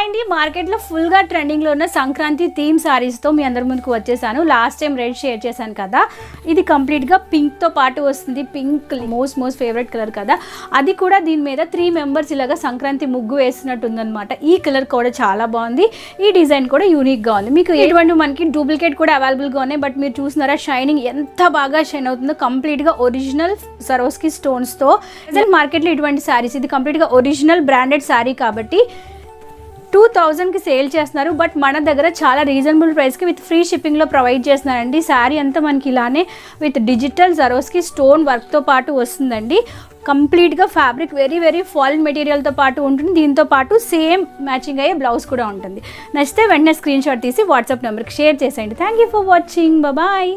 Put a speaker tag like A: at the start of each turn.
A: Hi అండి మార్కెట్లో ఫుల్గా ట్రెండింగ్లో ఉన్న సంక్రాంతి థీమ్ సారీస్తో మీ అందరి ముందుకు వచ్చేసాను. లాస్ట్ టైం రెడ్ షేర్ చేశాను కదా. ఇది కంప్లీట్గా పింక్తో పాటు వస్తుంది. Pink most most favourite colour కదా. అది కూడా దీని మీద త్రీ మెంబర్స్ ఇలాగా సంక్రాంతి ముగ్గు వేసినట్టు ఉందన్నమాట ఈ కలర్ కూడా చాలా బాగుంది. ఈ డిజైన్ కూడా యూనిక్గా ఉంది. మీకు ఎటువంటి మనకి డూప్లికేట్ కూడా అవైలబుల్గా ఉన్నాయి. బట్ మీరు చూసినారా షైనింగ్ ఎంత బాగా షైన్ అవుతుందో. కంప్లీట్గా ఒరిజినల్ సరోస్కి స్టోన్స్తో మార్కెట్లో ఇటువంటి శారీస్ ఇది కంప్లీట్గా ఒరిజినల్ బ్రాండెడ్ శారీ కాబట్టి టూ థౌజండ్కి సేల్ చేస్తున్నారు. బట్ మన దగ్గర చాలా రీజనబుల్ ప్రైస్కి విత్ ఫ్రీ షిప్పింగ్లో ప్రొవైడ్ చేస్తున్నారండి. శారీ అంతా మనకి ఇలానే విత్ డిజిటల్ జరోస్కి స్టోన్ వర్క్తో పాటు వస్తుందండి. కంప్లీట్గా ఫ్యాబ్రిక్ వెరీ వెరీ ఫాలిన్ మెటీరియల్తో పాటు ఉంటుంది. దీంతో పాటు సేమ్ మ్యాచింగ్ అయ్యే బ్లౌజ్ కూడా ఉంటుంది. నచ్చితే వెంటనే స్క్రీన్ షాట్ తీసి వాట్సాప్ నెంబర్కి షేర్ చేసేయండి. Thank you for watching. Bye